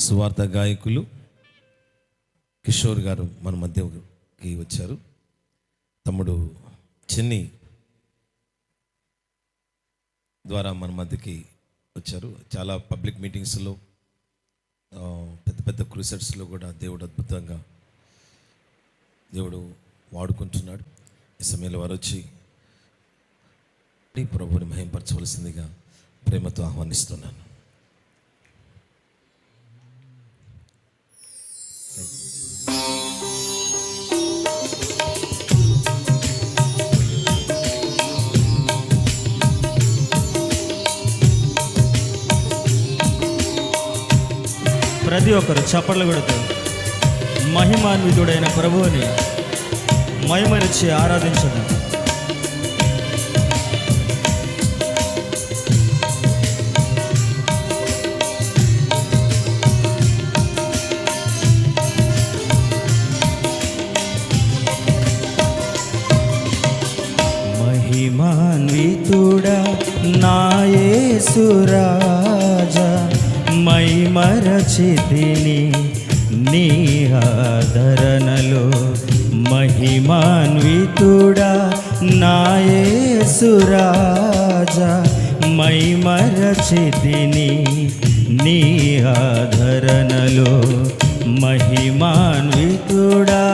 సువార్థ గాయకులు కిషోర్ గారు మన మధ్యకి వచ్చారు. తమ్ముడు చిన్ని ద్వారా మన మధ్యకి వచ్చారు. చాలా పబ్లిక్ మీటింగ్స్లో పెద్ద పెద్ద క్రూసెట్స్లో కూడా దేవుడు అద్భుతంగా దేవుడు వాడుకుంటున్నాడు. ఈ సమయంలో వారు వచ్చి ప్రభుని మహింపరచవలసిందిగా ప్రేమతో ఆహ్వానిస్తున్నాను. ప్రతి ఒక్కరు చప్పట్లు కొడుతూ మహిమాన్వితుడైన ప్రభువుని మహిమనిచ్చి ఆరాధించడం. మహిమాన్వితుడా నాయసురా మై మరచితిని నీ ఆదరణలో మహిమాన్వితుడా నాయసురాజా మై మరచితిని నీ ఆదరణలో మహిమాన్వితుడా.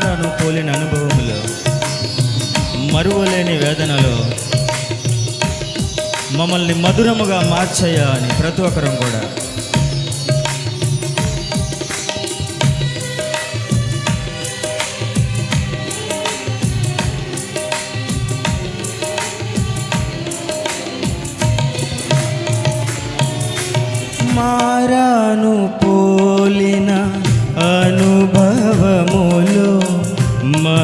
మారను పోలిన అనుభవములో మరువలేని వేదనలో మమ్మల్ని మధురముగా మార్చయ్యా అని ప్రతి ఒక్కరం కూడా. మారాను పో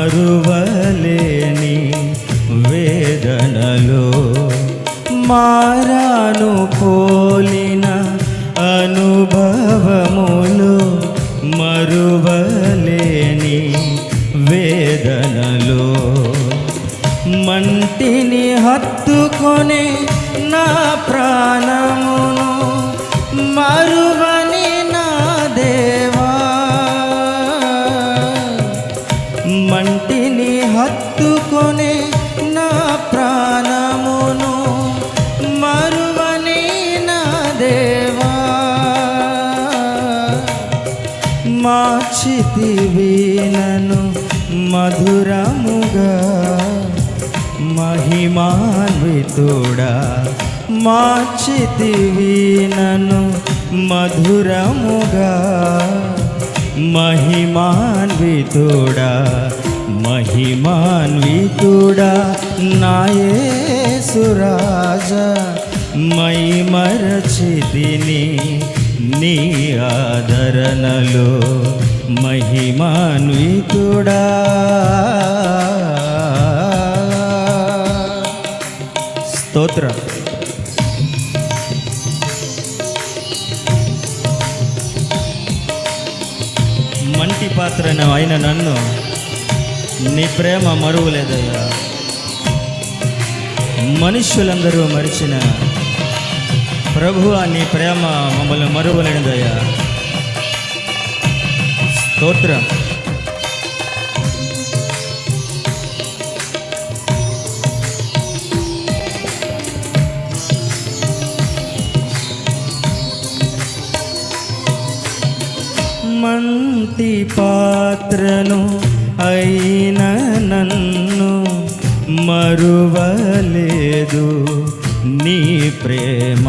మరువలేని వేదనలో మారాను పోలిన అనుభవములు. మార్చితివీనను మధురముగా మహిమాన్వితుడా మార్చితివీనను మధురముగా మహిమాన్వితుడా మహిమాన్వితుడా నాయసురాజా మై మరచితిని నీ ఆదరణలో. మహిమాన్వితుడా స్తోత్ర. మంటి పాత్రన అయిన నన్ను నీ ప్రేమ మరువలేదయ్యా. మనుష్యులందరూ మరిచిన ప్రభు నీ ప్రేమ మమ్మల్ని మరువలేనిదయ్యా. స్తోత్ర. మంతి పాత్రను అయిన నన్ను మరువలేదు నీ ప్రేమ.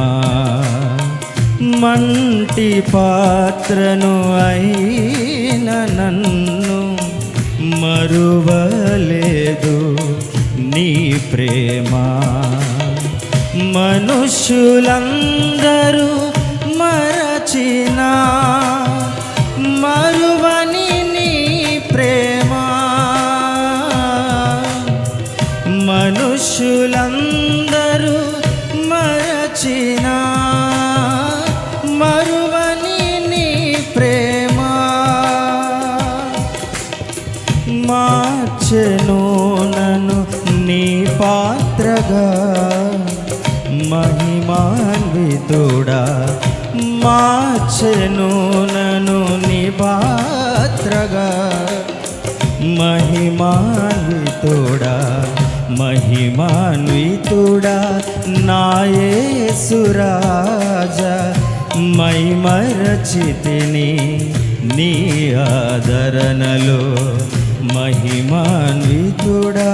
మంటి పాత్రను అయిన నన్ను మరువలేదు నీ ప్రేమ. మనుషులందరూ మరచినా మరువని నీ ప్రేమ. మనుషులందరూ మహిమాన్వితుడా మార్చెను నను నీ పాత్రగా. మహిమాన్వితుడా నాయే సురాజ మైమరచితిని నీ ఆదరణలో మహిమాన్వితుడా